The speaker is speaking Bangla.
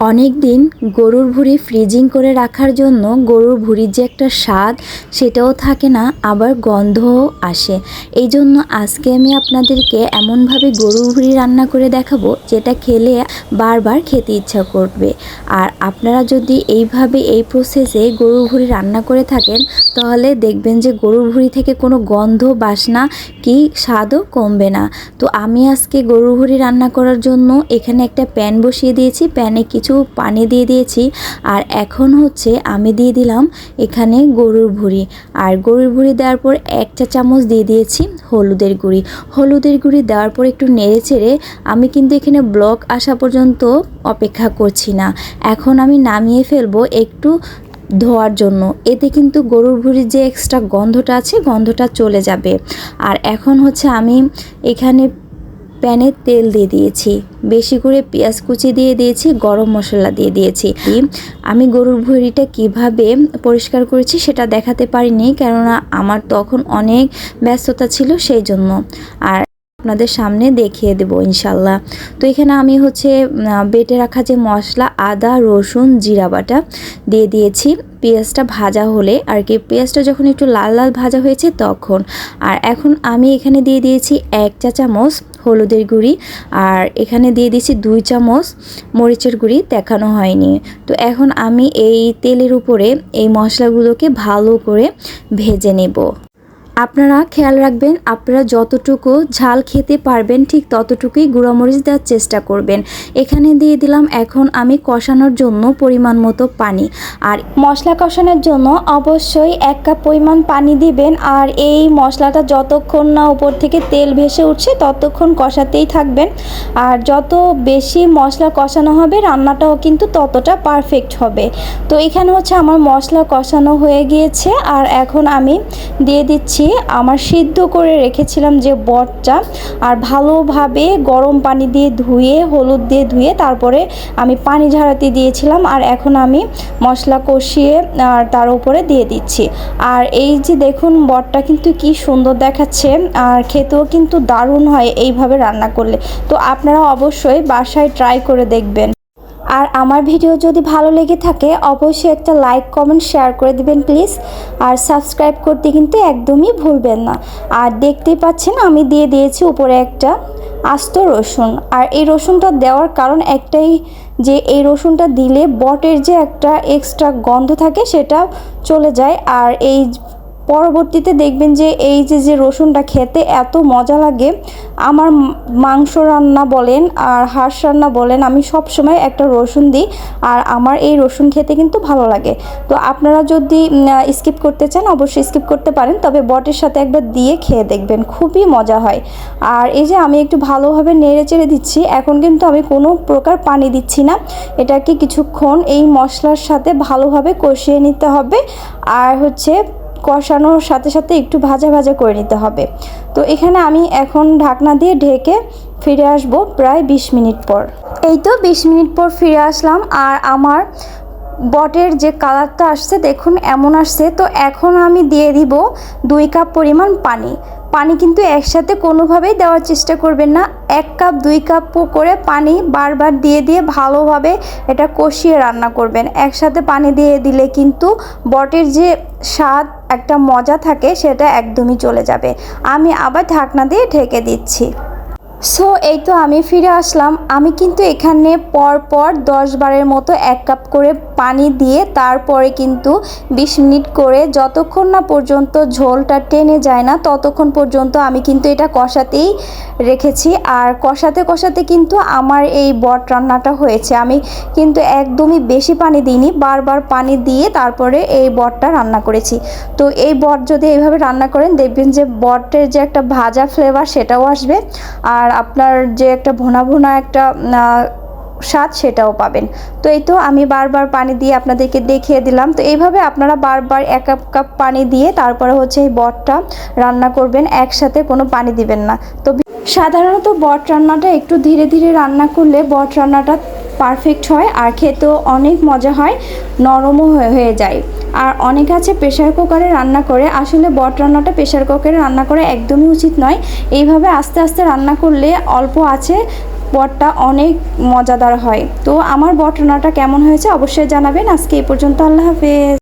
অনেক দিন গরুর ভুঁড়ি ফ্রিজিং করে রাখার জন্য গরুর ভুঁড়ির যে একটা স্বাদ, সেটাও থাকে না, আবার গন্ধও আসে। এই জন্য আজকে আমি আপনাদেরকে এমনভাবে গরুর ভুঁড়ি রান্না করে দেখাবো, যেটা খেলে বারবার খেতে ইচ্ছা করবে। আর আপনারা যদি এইভাবে এই প্রসেসে গরুর ভুঁড়ি রান্না করে থাকেন, তাহলে দেখবেন যে গরুর ভুঁড়ি থেকে কোনো গন্ধ, বাসনা কি স্বাদও কমবে না। তো আমি আজকে গরুর ভুঁড়ি রান্না করার জন্য এখানে একটা প্যান বসিয়ে দিয়েছি। প্যানে কিছু পানি দিয়ে দিয়েছি। আর এখন হচ্ছে আমি দিয়ে দিলাম এখানে গরুর ভুঁড়ি। আর গরুর ভুঁড়ি দেওয়ার পর এক চা চামচ দিয়ে দিয়েছি হলুদের গুঁড়ি। হলুদের গুঁড়ি দেওয়ার পর একটু নেড়ে চেড়ে আমি কিন্তু এখানে ব্লক আসা পর্যন্ত অপেক্ষা করছি না। এখন আমি নামিয়ে ফেলব একটু ধোয়ার জন্য। এতে কিন্তু গরুর ভুঁড়ির যে এক্সট্রা গন্ধটা আছে, গন্ধটা চলে যাবে। আর এখন হচ্ছে আমি এখানে প্যানে তেল দিয়ে দিয়েছি। বেশি করে পেঁয়াজ কুচি দিয়ে দিয়েছি, গরম মশলা দিয়ে দিয়েছি। আমি গরুর ভুঁড়িটা কীভাবে পরিষ্কার করেছি সেটা দেখাতে পারিনি, কেননা আমার তখন অনেক ব্যস্ততা ছিল সেই জন্য। আর আপনাদের সামনে দেখিয়ে দেবো ইনশাল্লাহ তো এখানে আমি হচ্ছে বেটে রাখা যে মশলা, আদা, রসুন, জিরা বাটা দিয়ে দিয়েছি। পেঁয়াজটা ভাজা হলে, আর কি পেঁয়াজটা যখন একটু লাল লাল ভাজা হয়েছে তখন। আর এখন আমি এখানে দিয়ে দিয়েছি এক চা চামচ হলুদের গুঁড়ি আর এখানে দিয়ে দিয়েছি দুই চামচ মরিচের গুঁড়ি, দেখানো হয়নি। তো এখন আমি এই তেলের উপরে এই মশলাগুলোকে ভালো করে ভেজে নেব। আপনারা খেয়াল রাখবেন, আপনারা যতটুকু ঝাল খেতে পারবেন, ঠিক ততটুকুই গুঁড়ামরিচ দেওয়ার চেষ্টা করবেন। এখানে দিয়ে দিলাম এখন আমি কষানোর জন্য পরিমাণ মতো পানি। আর মশলা কষানোর জন্য অবশ্যই এক কাপ পরিমাণ পানি দিবেন। আর এই মশলাটা যতক্ষণ না উপর থেকে তেল ভেসে উঠছে, ততক্ষণ কষাতেই থাকবেন। আর যত বেশি মশলা কষানো হবে, রান্নাটাও কিন্তু ততটা পারফেক্ট হবে। তো এখানে হচ্ছে আমার মশলা কষানো হয়ে গিয়েছে। আর এখন আমি দিয়ে দিচ্ছি আমার সিদ্ধ করে রেখেছিলাম যে বটটা আর ভালোভাবে গরম পানি দিয়ে ধুয়ে, হলুদ দিয়ে ধুয়ে তারপরে আমি পানি ঝাড়াতে দিয়েছিলাম আর এখন আমি মশলা কষিয়ে আর তার উপরে দিয়ে দিচ্ছি। আর এই যে দেখুন বটটা কিন্তু কি সুন্দর দেখাচ্ছে আর খেতেও কিন্তু দারুণ হয় এইভাবে রান্না করলে। তো আপনারা অবশ্যই বাসায় ট্রাই করে দেখবেন। আর আমার ভিডিও যদি ভালো লেগে থাকে, অবশ্যই একটা লাইক, কমেন্ট, শেয়ার করে দিবেন প্লিজ। আর সাবস্ক্রাইব করতে কিন্তু একদমই ভুলবেন না। আর দেখতেই পাচ্ছেন আমি দিয়ে দিয়েছি উপরে একটা আস্ত রসুন। আর এই রসুনটা দেওয়ার কারণ একটাই যে, এই রসুনটা দিলে বটের যে একটা এক্সট্রা গন্ধ থাকে সেটা চলে যায়। আর এই পরবর্তীতে দেখবেন যে এই যে যে রসুনটা খেতে এত মজা লাগে, আমার মাংস রান্না বলেন আর হাঁস রান্না বলেন, আমি সব সময় একটা রসুন দিই আর আমার এই রসুন খেতে কিন্তু ভালো লাগে। তো আপনারা যদি স্কিপ করতে চান, অবশ্যই স্কিপ করতে পারেন, তবে বটের সাথে একবার দিয়ে খেয়ে দেখবেন, খুবই মজা হয়। আর এই যে, আমি একটু ভালোভাবে নেড়ে চেড়ে দিচ্ছি, এখন কিন্তু আমি কোনো প্রকার পানি দিচ্ছি না। এটাকে কিছুক্ষণ এই মশলার সাথে ভালোভাবে কষিয়ে নিতে হবে। আর হচ্ছে কষানোর সাথে সাথে একটু ভাজা ভাজা করে নিতে হবে। তো এখানে আমি এখন ঢাকনা দিয়ে ঢেকে ফিরে আসব প্রায় ২০ মিনিট পর। এই তো ২০ মিনিট পর ফিরে আসলাম আর আমার বটের যে কালারটা আসছে, দেখুন, এমন আসছে। তো এখন আমি দিয়ে দিব দুই কাপ পরিমাণ পানি। পানি কিন্তু একসাথে কোনোভাবেই দেওয়ার চেষ্টা করবেন না। এক কাপ, দুই কাপ করে পানি বারবার দিয়ে দিয়ে ভালোভাবে এটা কষিয়ে রান্না করবেন। একসাথে পানি দিয়ে দিলে কিন্তু বটের যে স্বাদ, একটা মজা থাকে, সেটা একদমই চলে যাবে। আমি আবার ঢাকনা দিয়ে ঢেকে দিচ্ছি। সো এই তো আমি ফিরে আসলাম। আমি কিন্তু এখানে পর পর দশ বারের মতো এক কাপ করে পানি দিয়ে তারপরে কিন্তু বিশ মিনিট করে যতক্ষণ না পর্যন্ত ঝোলটা টেনে যায় না, ততক্ষণ পর্যন্ত আমি কিন্তু এটা কষাতেই রেখেছি। আর কষাতে কষাতে কিন্তু আমার এই বট রান্নাটা হয়েছে। আমি কিন্তু একদমই বেশি পানি দিইনি, বারবার পানি দিয়ে তারপরে এই বটটা রান্না করেছি। তো এই বট যদি এইভাবে রান্না করেন, দেখবেন যে বটের যে একটা ভাজা ফ্লেভার সেটাও আসবে। আর আর আপনার যে একটা ভোনা ভোনা একটা স্বাদ সেটাও পাবেন। তো এই তো আমি বারবার পানি দিয়ে আপনাদেরকে দেখিয়ে দিলাম। তো এইভাবে আপনারা বারবার এক কাপ কাপ পানি দিয়ে তারপরে হচ্ছে এই বটটা রান্না করবেন, একসাথে কোনো পানি দিবেন না। তো সাধারণত বট রান্নাটা একটু ধীরে ধীরে রান্না করলে বট রান্নাটা পারফেক্ট হয় আর খেতেও অনেক মজা হয়, নরমও হয়ে যায়। আর অনেক আছে প্রেশার কুকারে রান্না করে, আসলে বট রান্নাটা প্রেশার কুকারে রান্না করা একদমই উচিত নয়। এইভাবে আস্তে আস্তে রান্না করলে অল্প আছে, বটটা অনেক মজাদার হয়। তো আমার বট রান্নাটা কেমন হয়েছে অবশ্যই জানাবেন। আজকে এই পর্যন্ত আল্লাহ হাফেজ।